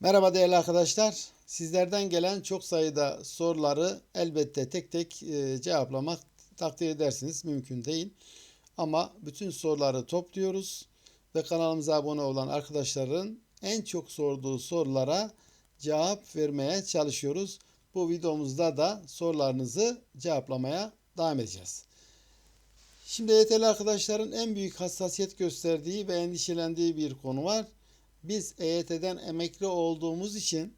Merhaba değerli arkadaşlar. Sizlerden gelen çok sayıda soruları elbette tek tek e, cevaplamak takdir edersiniz. Mümkün değil. Ama bütün soruları topluyoruz ve kanalımıza abone olan arkadaşların en çok sorduğu sorulara cevap vermeye çalışıyoruz. Bu videomuzda da sorularınızı cevaplamaya devam edeceğiz. Şimdi EYT'li arkadaşların en büyük hassasiyet gösterdiği ve endişelendiği bir konu var. Biz EYT'den emekli olduğumuz için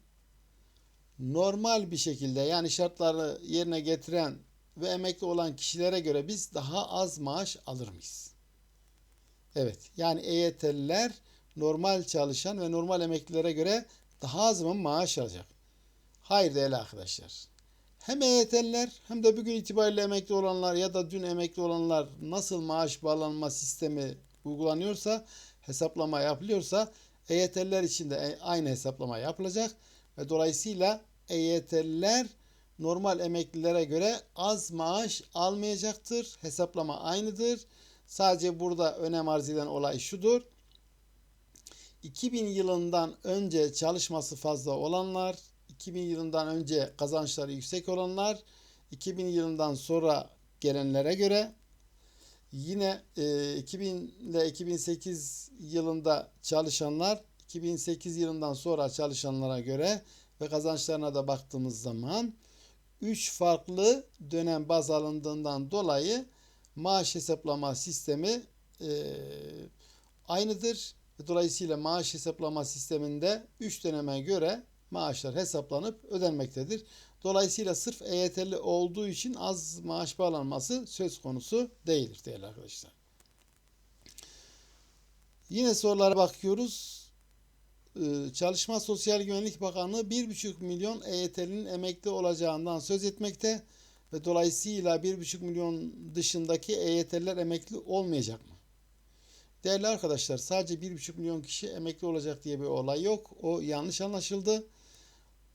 normal bir şekilde yani şartları yerine getiren ve emekli olan kişilere göre biz daha az maaş alır mıyız? Evet yani EYT'liler normal çalışan ve normal emeklilere göre daha az mı maaş alacak? Hayır değerli arkadaşlar. Hem EYT'liler hem de bugün itibariyle emekli olanlar ya da dün emekli olanlar nasıl maaş bağlanma sistemi uygulanıyorsa, hesaplama yapılıyorsa EYT'liler için de aynı hesaplama yapılacak ve dolayısıyla EYT'liler normal emeklilere göre az maaş almayacaktır. Hesaplama aynıdır. Sadece burada önem arz eden olay şudur. 2000 yılından önce çalışması fazla olanlar, 2000 yılından önce kazançları yüksek olanlar, 2000 yılından sonra gelenlere göre yine e, 2000 ile 2008 yılında çalışanlar 2008 yılından sonra çalışanlara göre ve kazançlarına da baktığımız zaman 3 farklı dönem baz alındığından dolayı maaş hesaplama sistemi e, aynıdır. Dolayısıyla maaş hesaplama sisteminde 3 döneme göre maaşlar hesaplanıp ödenmektedir. Dolayısıyla sırf EYT'li olduğu için az maaş bağlanması söz konusu değildir değerli arkadaşlar. Yine sorulara bakıyoruz. Ee, Çalışma Sosyal Güvenlik Bakanlığı 1,5 milyon EYT'linin emekli olacağından söz etmekte ve dolayısıyla 1,5 milyon dışındaki EYT'liler emekli olmayacak mı? Değerli arkadaşlar sadece 1,5 milyon kişi emekli olacak diye bir olay yok. O yanlış anlaşıldı.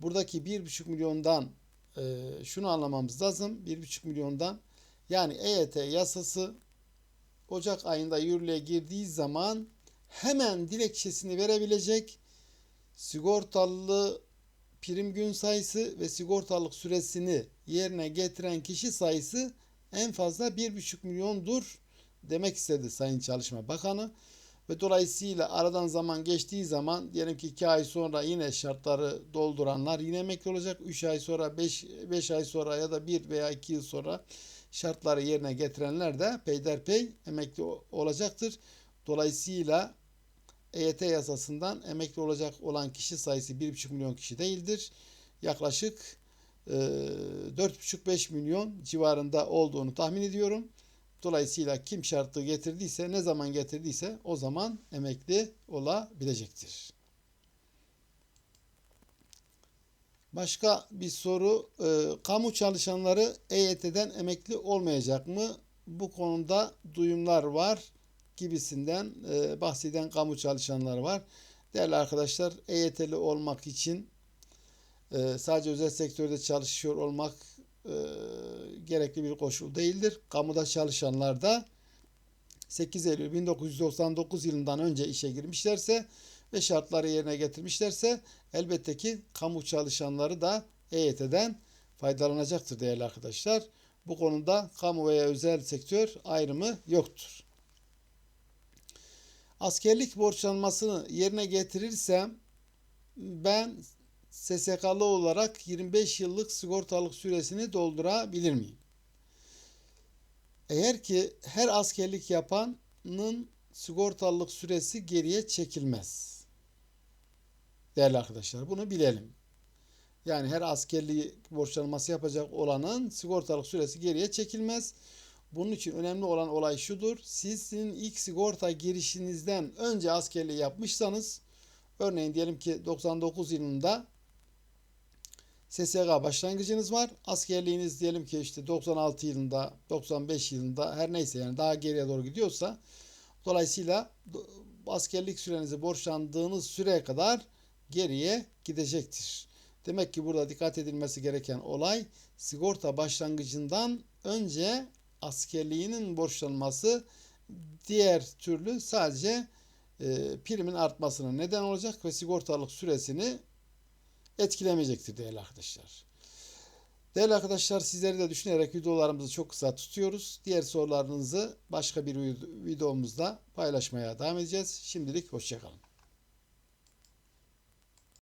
Buradaki 1,5 milyondan e, şunu anlamamız lazım. 1,5 milyondan yani EYT yasası Ocak ayında yürürlüğe girdiği zaman hemen dilekçesini verebilecek sigortalı prim gün sayısı ve sigortalık süresini yerine getiren kişi sayısı en fazla 1,5 milyondur demek istedi Sayın Çalışma Bakanı. Ve dolayısıyla aradan zaman geçtiği zaman diyelim ki 2 ay sonra yine şartları dolduranlar yine emekli olacak. 3 ay sonra 5, 5 ay sonra ya da 1 veya 2 yıl sonra şartları yerine getirenler de peyderpey emekli olacaktır. Dolayısıyla EYT yasasından emekli olacak olan kişi sayısı 1,5 milyon kişi değildir. Yaklaşık e, 4,5-5 milyon civarında olduğunu tahmin ediyorum. Dolayısıyla kim şartı getirdiyse, ne zaman getirdiyse o zaman emekli olabilecektir. Başka bir soru, e, kamu çalışanları EYT'den emekli olmayacak mı? Bu konuda duyumlar var gibisinden e, bahseden kamu çalışanları var. Değerli arkadaşlar, EYT'li olmak için e, sadece özel sektörde çalışıyor olmak e, gerekli bir koşul değildir. Kamuda çalışanlar da 8 Eylül 1999 yılından önce işe girmişlerse ve şartları yerine getirmişlerse elbette ki kamu çalışanları da EYT'den faydalanacaktır değerli arkadaşlar. Bu konuda kamu veya özel sektör ayrımı yoktur. Askerlik borçlanmasını yerine getirirsem ben SSK'lı olarak 25 yıllık sigortalık süresini doldurabilir miyim? Eğer ki her askerlik yapanın sigortalılık süresi geriye çekilmez. Değerli arkadaşlar bunu bilelim. Yani her askerliği borçlanması yapacak olanın sigortalık süresi geriye çekilmez. Bunun için önemli olan olay şudur. Sizin ilk sigorta girişinizden önce askerliği yapmışsanız örneğin diyelim ki 99 yılında SSK başlangıcınız var. Askerliğiniz diyelim ki işte 96 yılında, 95 yılında her neyse yani daha geriye doğru gidiyorsa dolayısıyla askerlik sürenizi borçlandığınız süreye kadar geriye gidecektir. Demek ki burada dikkat edilmesi gereken olay sigorta başlangıcından önce askerliğinin borçlanması diğer türlü sadece e, primin artmasına neden olacak ve sigortalık süresini etkilemeyecektir değerli arkadaşlar. Değerli arkadaşlar sizleri de düşünerek videolarımızı çok kısa tutuyoruz. Diğer sorularınızı başka bir videomuzda paylaşmaya devam edeceğiz. Şimdilik hoşçakalın.